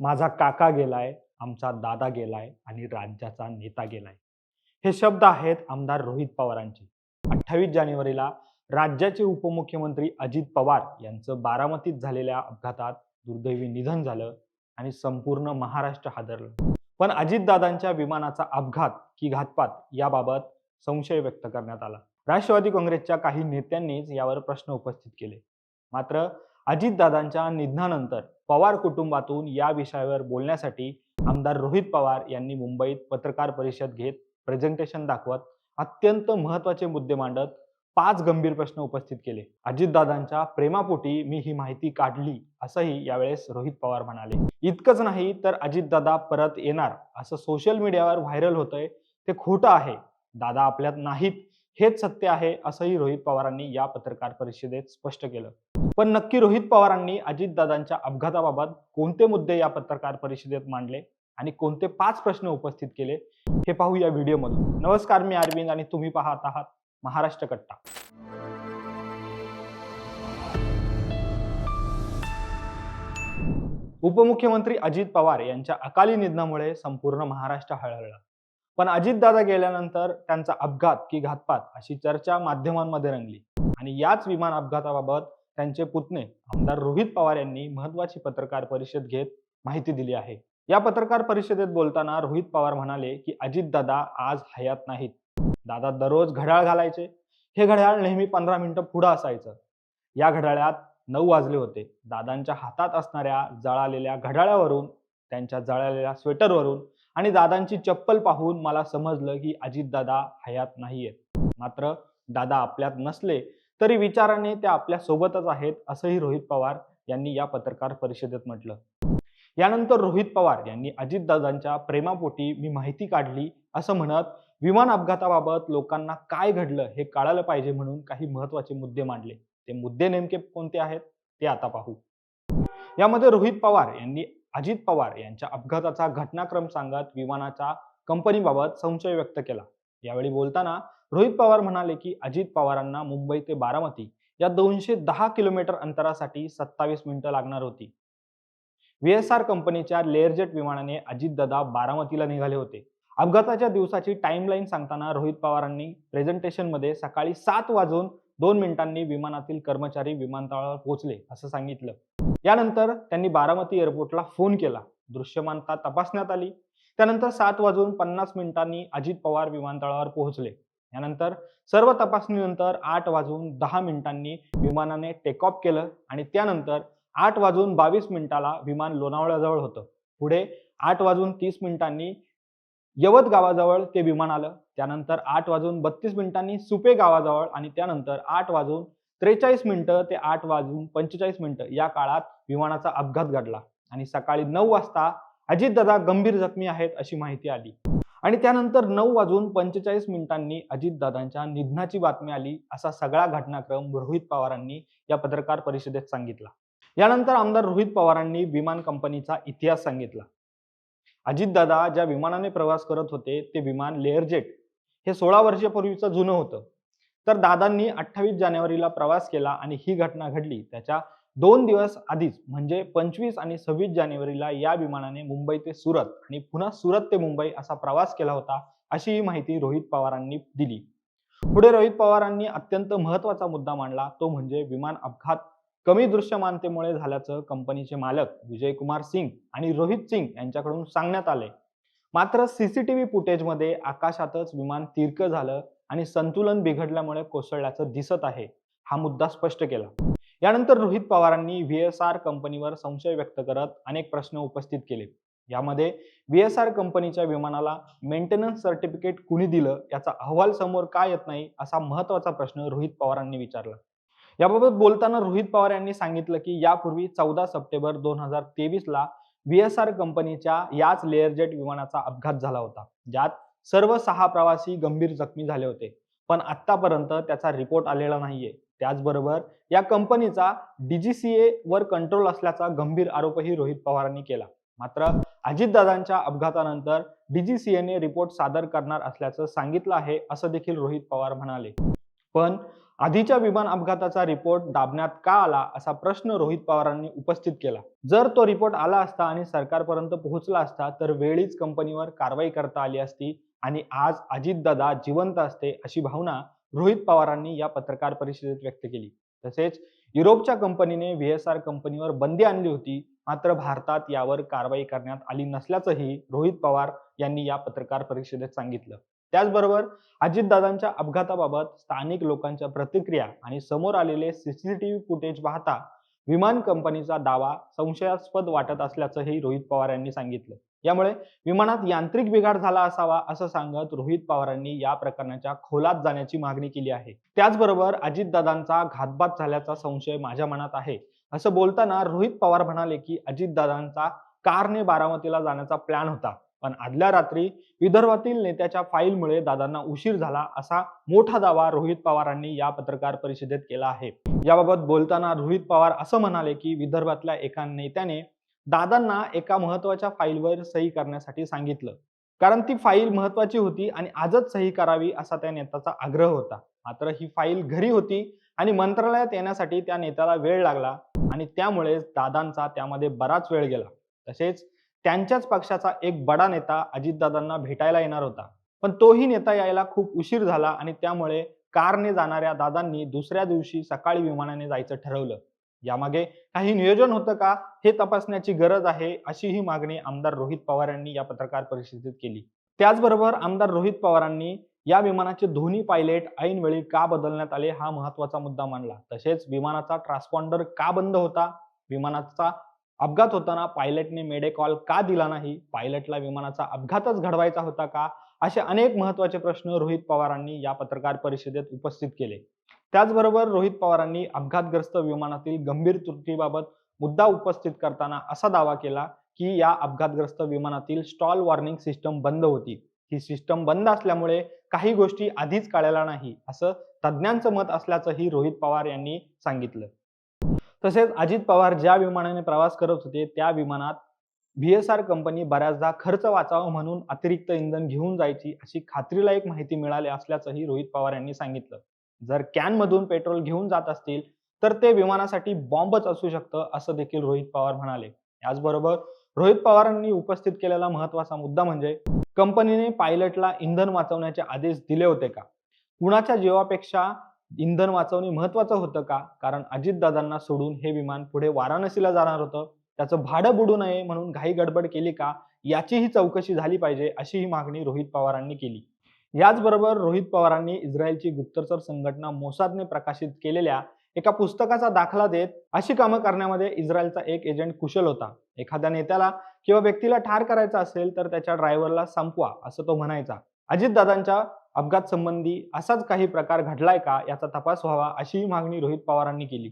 माझा काका गेलाय आमचा दादा गेलाय आणि राज्याचा नेता गेलाय. हे शब्द आहेत आमदार रोहित पवारांचे. अठ्ठावीस जानेवारीला राज्याचे उपमुख्यमंत्री अजित पवार यांचं बारामतीत झालेल्या अपघातात दुर्दैवी निधन झालं आणि संपूर्ण महाराष्ट्र हादरलं. पण अजितदादांच्या विमानाचा अपघात की घातपात याबाबत संशय व्यक्त करण्यात आला. राष्ट्रवादी काँग्रेसच्या काही नेत्यांनीच यावर प्रश्न उपस्थित केले. मात्र अजितदादांच्या निधनानंतर पवार कुटुंबातून या विषयावर बोलण्यासाठी आमदार रोहित पवार यांनी मुंबईत पत्रकार परिषद घेत प्रेझेंटेशन दाखवत अत्यंत महत्त्वाचे मुद्दे मांडत पाच गंभीर प्रश्न उपस्थित केले. अजितदादांच्या प्रेमापोटी मी ही माहिती काढली असंही यावेळेस रोहित पवार म्हणाले. इतकंच नाही तर अजितदादा परत येणार असं सोशल मीडियावर व्हायरल होतंय ते खोटं आहे. दादा आपल्यात नाहीत हेच सत्य आहे असंही रोहित पवारांनी या पत्रकार परिषदेत स्पष्ट केलं. पण नक्की रोहित पवारांनी अजितदादांच्या अपघाताबाबत कोणते मुद्दे या पत्रकार परिषदेत मांडले आणि कोणते पाच प्रश्न उपस्थित केले हे पाहू या व्हिडिओमधून. नमस्कार मी अरविंद आणि तुम्ही पाहत आहात महाराष्ट्र कट्टा. उपमुख्यमंत्री अजित पवार यांच्या अकाली निधनामुळे संपूर्ण महाराष्ट्र हळहळला. पण अजितदादा गेल्यानंतर त्यांचा अपघात की घातपात अशी चर्चा माध्यमांमध्ये रंगली आणि याच विमान अपघाताबाबत त्यांचे पुतणे आमदार रोहित पवार यांनी महत्वाची पत्रकार परिषद घेत माहिती दिली आहे. या पत्रकार परिषदेत बोलताना रोहित पवार म्हणाले की अजितदादा आज हयात नाहीत. दादा दररोज घड्याळ घालायचे. हे घड्याळ नेहमी पंधरा मिनिटं पुढं असायचं. या घड्याळात नऊ वाजले होते. दादांच्या हातात असणाऱ्या जळालेल्या घड्याळावरून त्यांच्या जळालेल्या स्वेटरवरून आणि दादांची चप्पल पाहून मला समजलं की अजितदादा हयात नाहीयेत. मात्र दादा आपल्यात नसले तरी विचाराने त्या आपल्या सोबतच आहेत असंही रोहित पवार यांनी या पत्रकार परिषदेत म्हटलं. यानंतर रोहित पवार यांनी अजितदादांच्या प्रेमापोटी मी माहिती काढली असं म्हणत विमान अपघाताबाबत लोकांना काय घडलं हे कळालं पाहिजे म्हणून काही महत्त्वाचे मुद्दे मांडले. ते मुद्दे नेमके कोणते आहेत ते आता पाहू. यामध्ये रोहित पवार यांनी अजित पवार यांच्या अपघाताचा घटनाक्रम सांगत विमानाच्या कंपनीबाबत संशय व्यक्त केला. यावेळी बोलताना रोहित पवार म्हणाले की अजित पवारांना मुंबई ते बारामती या दोनशे दहा किलोमीटर अंतरासाठी सत्तावीस मिनिटं लागणार होती. व्हीएसआर कंपनीच्या लेअरजेट विमानाने अजितदादा बारामतीला निघाले होते. अपघाताच्या दिवसाची टाइमलाईन सांगताना रोहित पवारांनी प्रेझेंटेशनमध्ये सकाळी सात वाजून दोन मिनिटांनी विमानातील कर्मचारी विमानतळावर पोहोचले असं सांगितलं. यानंतर त्यांनी बारामती एअरपोर्टला फोन केला. दृश्यमानता तपासण्यात आली. त्यानंतर सात वाजून पन्नास मिनिटांनी अजित पवार विमानतळावर पोहोचले. यानंतर सर्व तपासणीनंतर आठ वाजून दहा मिनिटांनी विमानाने टेक ऑफ केलं आणि त्यानंतर आठ वाजून बावीस मिनिटाला विमान लोणावळ्याजवळ होतं. पुढे आठ वाजून तीस मिनिटांनी यवत गावाजवळ ते विमान आलं. त्यानंतर आठ वाजून बत्तीस मिनिटांनी सुपे गावाजवळ आणि त्यानंतर आठ वाजून त्रेचाळीस मिनिटं ते आठ वाजून पंचेचाळीस मिनिटं या काळात विमानाचा अपघात घडला. आणि सकाळी नऊ वाजता अजितदादा गंभीर जखमी आहेत अशी माहिती आली. आणि त्यानंतर नऊ वाजून पंचेचाळीस मिनिटांनी अजितदादांच्या निधनाची बातमी आली असा सगळा घटनाक्रम रोहित पवारांनी या पत्रकार परिषदेत सांगितला. यानंतर आमदार रोहित पवारांनी विमान कंपनीचा इतिहास सांगितला. अजितदादा ज्या विमानाने प्रवास करत होते ते विमान लेअरजेट. हे सोळा वर्षापूर्वीचं जुनं होतं. तर दादांनी अठ्ठावीस जानेवारीला प्रवास केला आणि ही घटना घडली. त्याच्या दोन दिवस आधीच म्हणजे पंचवीस आणि सव्वीस जानेवारीला या विमानाने मुंबई ते सुरत आणि पुन्हा सुरत ते मुंबई असा प्रवास केला होता अशी ही माहिती रोहित पवारांनी दिली. पुढे रोहित पवारांनी अत्यंत महत्त्वाचा मुद्दा मांडला तो म्हणजे विमान अपघात. कमी दृश्यमानतेमुळे झाल्याचं कंपनीचे मालक विजय कुमार सिंग आणि रोहित सिंग यांच्याकडून सांगण्यात आले. मात्र सीसीटीव्ही फुटेजमध्ये आकाशातच विमान तिरकं झालं आणि संतुलन बिघडल्यामुळे कोसळल्याचं दिसत आहे हा मुद्दा स्पष्ट केला. यानंतर रोहित पवारांनी व्हीएसआर कंपनीवर संशय व्यक्त करत अनेक प्रश्न उपस्थित केले. यामध्ये व्हीएसआर कंपनीच्या विमानाला मेंटेनन्स सर्टिफिकेट कुणी दिलं याचा अहवाल समोर का येत नाही असा महत्त्वाचा प्रश्न रोहित पवारांनी विचारला. याबाबत बोलताना रोहित पवार यांनी सांगितलं की यापूर्वी चौदा सप्टेंबर दोन हजार तेवीसला व्ही एस व्हीएसआर कंपनीच्या याच लेअरजेट विमानाचा अपघात झाला होता ज्यात सर्व सहा प्रवासी गंभीर जखमी झाले होते. पण आतापर्यंत त्याचा रिपोर्ट आलेला नाहीये. त्याचबरोबर या कंपनीचा डीजीसीए वर कंट्रोल असल्याचा गंभीर आरोपही रोहित पवारांनी केला. मात्र अजितदादांच्या अपघातानंतर डीजीसीएने रिपोर्ट सादर करणार असल्याचं सांगितलं आहे असं देखील रोहित पवार म्हणाले. पण आधीच्या विमान अपघाताचा रिपोर्ट दाबण्यात का आला असा प्रश्न रोहित पवारांनी उपस्थित केला. जर तो रिपोर्ट आला असता आणि सरकारपर्यंत पोहोचला असता तर वेळीच कंपनीवर कारवाई करता आली असती आणि आज अजितदादा जिवंत असते अशी भावना रोहित पवारांनी या पत्रकार परिषदेत व्यक्त केली. तसेच युरोपच्या कंपनीने व्ही एस आर कंपनीवर बंदी आणली होती. मात्र भारतात यावर कारवाई करण्यात आली नसल्याचंही रोहित पवार यांनी या पत्रकार परिषदेत सांगितलं. त्याचबरोबर अजितदादांच्या अपघाताबाबत स्थानिक लोकांच्या प्रतिक्रिया आणि समोर आलेले सीसीटीव्ही फुटेज पाहता विमान कंपनीचा दावा संशयास्पद वाटत असल्याचंही रोहित पवार यांनी सांगितलं. यामुळे विमानात यांत्रिक बिघाड झाला असावा असं सांगत रोहित पवारांनी या प्रकरणाच्या खोलात जाण्याची मागणी केली आहे. त्याचबरोबर अजितदादांचा घातपात झाल्याचा संशय माझ्या मनात आहे. असं बोलताना रोहित पवार म्हणाले की अजितदादांचा कारने बारामतीला जाण्याचा प्लॅन होता. पण आदल्या रात्री विदर्भातील नेत्याच्या फाईलमुळे दादांना उशीर झाला असा मोठा दावा रोहित पवारांनी या पत्रकार परिषदेत केला आहे. याबाबत बोलताना रोहित पवार असं म्हणाले की विदर्भातल्या एका नेत्याने दादांना एका महत्त्वाच्या फाईलवर सही करण्यासाठी सांगितलं. कारण ती फाईल महत्वाची होती आणि आजच सही करावी असा त्या नेत्याचा आग्रह होता. मात्र ही फाईल घरी होती आणि मंत्रालयात येण्यासाठी त्या नेत्याला वेळ लागला आणि त्यामुळे दादांचा त्यामध्ये बराच वेळ गेला. तसेच त्यांच्याच पक्षाचा एक बडा नेता अजितदादांना भेटायला येणार होता. पण तोही नेता यायला खूप उशीर झाला आणि त्यामुळे कारने जाणाऱ्या दादांनी दुसऱ्या दिवशी सकाळी विमानाने जायचं ठरवलं. यामागे काही नियोजन होतं का हे तपासण्याची गरज आहे अशी ही मागणी आमदार रोहित पवार यांनी या पत्रकार परिषदेत केली. त्याचबरोबर आमदार रोहित पवारांनी या विमानाचे दोन्ही पायलट ऐनवेळी का बदलण्यात आले हा महत्त्वाचा मुद्दा मांडला. तसेच विमानाचा ट्रान्सपॉन्डर का बंद होता? विमानाचा अपघात होताना पायलटने मेडे कॉल का दिला नाही? पायलटला विमानाचा अपघातच घडवायचा होता का? असे अनेक महत्त्वाचे प्रश्न रोहित पवारांनी या पत्रकार परिषदेत उपस्थित केले. त्याचबरोबर रोहित पवारांनी अपघातग्रस्त विमानातील गंभीर त्रुटीबाबत मुद्दा उपस्थित करताना असा दावा केला की या अपघातग्रस्त विमानातील स्टॉल वॉर्निंग सिस्टम बंद होती. ही सिस्टम बंद असल्यामुळे काही गोष्टी आधीच कळायला नाही असं तज्ज्ञांचं मत असल्याचंही रोहित पवार यांनी सांगितलं. तसेच अजित पवार ज्या विमानाने प्रवास करत होते त्या विमानात व्ही एस आर कंपनी बऱ्याचदा खर्च वाचावा म्हणून अतिरिक्त इंधन घेऊन जायची अशी खात्रीलायक माहिती मिळाली असल्याचंही रोहित पवार यांनी सांगितलं. जर कॅनमधून पेट्रोल घेऊन जात असतील तर ते विमानासाठी बॉम्बच असू शकतं असं देखील रोहित पवार म्हणाले. याचबरोबर रोहित पवारांनी उपस्थित केलेला महत्त्वाचा मुद्दा म्हणजे कंपनीने पायलटला इंधन वाचवण्याचे आदेश दिले होते का? कुणाच्या जीवापेक्षा इंधन वाचवणे महत्वाचं होतं का? कारण अजितदादांना सोडून हे विमान पुढे वाराणसीला जाणार होतं. त्याचं भाडं बुडू नये म्हणून घाई गडबड केली का? याचीही चौकशी झाली पाहिजे अशी ही मागणी रोहित पवारांनी केली. याचबरोबर रोहित पवारांनी इस्रायलची गुप्तचर संघटना मोसादने प्रकाशित केलेल्या एका पुस्तकाचा दाखला देत अशी कामं करण्यामध्ये इस्रायलचा एक एजंट कुशल होता. एखाद्या नेत्याला किंवा व्यक्तीला ठार करायचा असेल तर त्याच्या ड्रायव्हरला संपवा असं तो म्हणायचा. अजितदादांच्या अपघात संबंधी असाच काही प्रकार घडलाय का याचा तपास व्हावा अशी मागणी रोहित पवारांनी केली.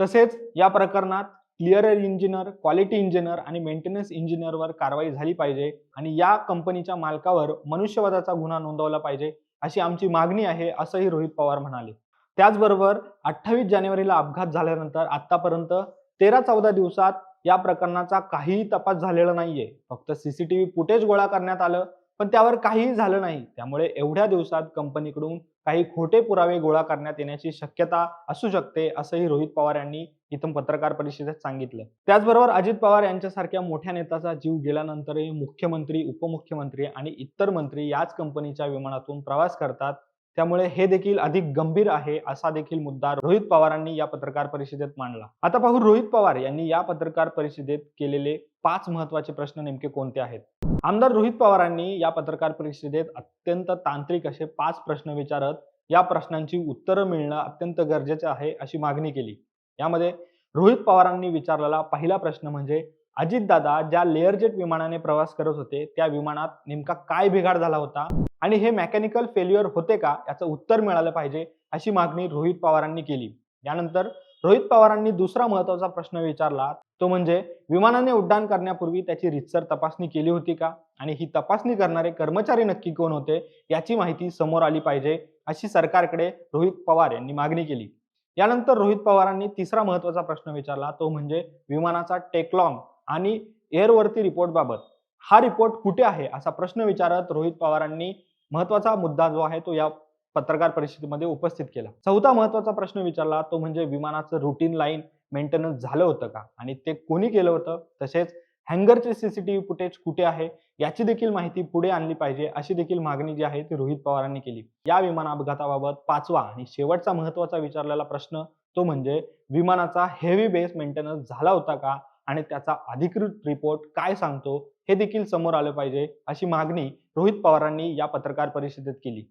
तसेच या प्रकरणात क्लिअरर इंजिनियर क्वालिटी इंजिनियर आणि मेंटेनन्स इंजिनियरवर कारवाई झाली पाहिजे आणि या कंपनीच्या मालकावर मनुष्यवादाचा गुन्हा नोंदवला पाहिजे अशी आमची मागणी आहे असंही रोहित पवार म्हणाले. त्याचबरोबर अठ्ठावीस जानेवारीला अपघात झाल्यानंतर आतापर्यंत तेरा चौदा दिवसात या प्रकरणाचा काहीही तपास झालेला नाहीये. फक्त सीसीटीव्ही फुटेज गोळा करण्यात आलं पण त्यावर काहीही झालं नाही. त्यामुळे एवढ्या दिवसात कंपनीकडून काही खोटे पुरावे गोळा करण्यात येण्याची शक्यता असू शकते असंही रोहित पवार यांनी इथं पत्रकार परिषदेत सांगितलं. त्याचबरोबर अजित पवार यांच्यासारख्या मोठ्या नेत्याचा जीव गेल्यानंतरही मुख्यमंत्री उपमुख्यमंत्री आणि इतर मंत्री याच कंपनीच्या विमानातून प्रवास करतात. त्यामुळे हे देखील अधिक गंभीर आहे असा देखील मुद्दा रोहित पवारांनी या पत्रकार परिषदेत मांडला. आता पाहू रोहित पवार यांनी या पत्रकार परिषदेत केलेले पाच महत्त्वाचे प्रश्न नेमके कोणते आहेत? आमदार रोहित पवारांनी या पत्रकार परिषदेत अत्यंत तांत्रिक असे पाच प्रश्न विचारत या प्रश्नांची उत्तरं मिळणं अत्यंत गरजेचं आहे अशी मागणी केली. यामध्ये रोहित पवारांनी विचारलेला पहिला प्रश्न म्हणजे अजितदादा ज्या लेअरजेट विमानाने प्रवास करत होते त्या विमानात नेमका काय बिघाड झाला होता? आणि हे मेकॅनिकल फेल्युअर होते का? याचं उत्तर मिळालं पाहिजे अशी मागणी रोहित पवारांनी केली. यानंतर रोहित पवारांनी दुसरा महत्त्वाचा प्रश्न विचारला तो म्हणजे विमानाने उड्डाण करण्यापूर्वी त्याची रितसर तपासणी केली होती का? आणि ही तपासणी करणारे कर्मचारी नक्की कोण होते? याची माहिती समोर आली पाहिजे अशी सरकारकडे रोहित पवार यांनी मागणी केली. यानंतर रोहित पवारांनी तिसरा महत्त्वाचा प्रश्न विचारला तो म्हणजे विमानाचा टेकलॉंग आणि एअरवरती रिपोर्टबाबत हा रिपोर्ट कुठे आहे? असा प्रश्न विचारत रोहित पवारांनी महत्त्वाचा मुद्दा जो आहे तो या पत्रकार परिषदेमध्ये उपस्थित केला. चौथा महत्त्वाचा प्रश्न विचारला तो म्हणजे विमानाचं रुटीन लाईन मेंटेनन्स झालं होतं का? आणि ते कोणी केलं होतं? तसेच हँगरचे सीसीटीव्ही फुटेज कुठे आहे? याची देखील माहिती पुढे आणली पाहिजे अशी देखील मागणी जी आहे ती रोहित पवारांनी केली. या विमान अपघाताबाबत पाचवा आणि शेवटचा महत्त्वाचा विचारलेला प्रश्न तो म्हणजे विमानाचा हेवी बेस मेंटेनन्स झाला होता का? आणि त्याचा अधिकृत रिपोर्ट काय सांगतो? हे देखील समोर आलं पाहिजे अशी मागणी रोहित पवारांनी या पत्रकार परिषदेत केली.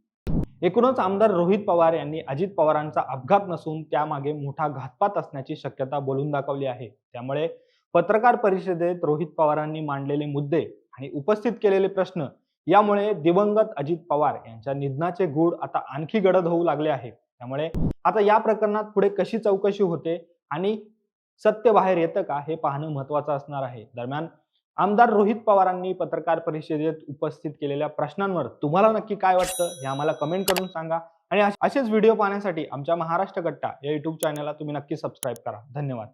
एकूणच आमदार रोहित पवार यांनी अजित पवारांचा अपघात नसून त्यामागे मोठा घातपात असण्याची शक्यता बोलून दाखवली आहे. त्यामुळे पत्रकार परिषदेत रोहित पवारांनी मांडलेले मुद्दे आणि उपस्थित केलेले प्रश्न यामुळे दिवंगत अजित पवार यांच्या निधनाचे गूढ आता आणखी गडद होऊ लागले आहे. त्यामुळे आता या प्रकरणात पुढे कशी चौकशी होते आणि सत्य बाहेर येतं का हे पाहणं महत्वाचं असणार आहे. दरम्यान आमदार रोहित पवारांनी पत्रकार परिषदेत उपस्थित केलेल्या प्रश्नांवर तुम्हाला नक्की काय वाटतं हे आम्हाला कमेंट करून सांगा. आणि असेच व्हिडिओ पाहण्यासाठी आमच्या महाराष्ट्र कट्टा या युट्यूब चॅनलला तुम्ही नक्की सबस्क्राईब करा. धन्यवाद.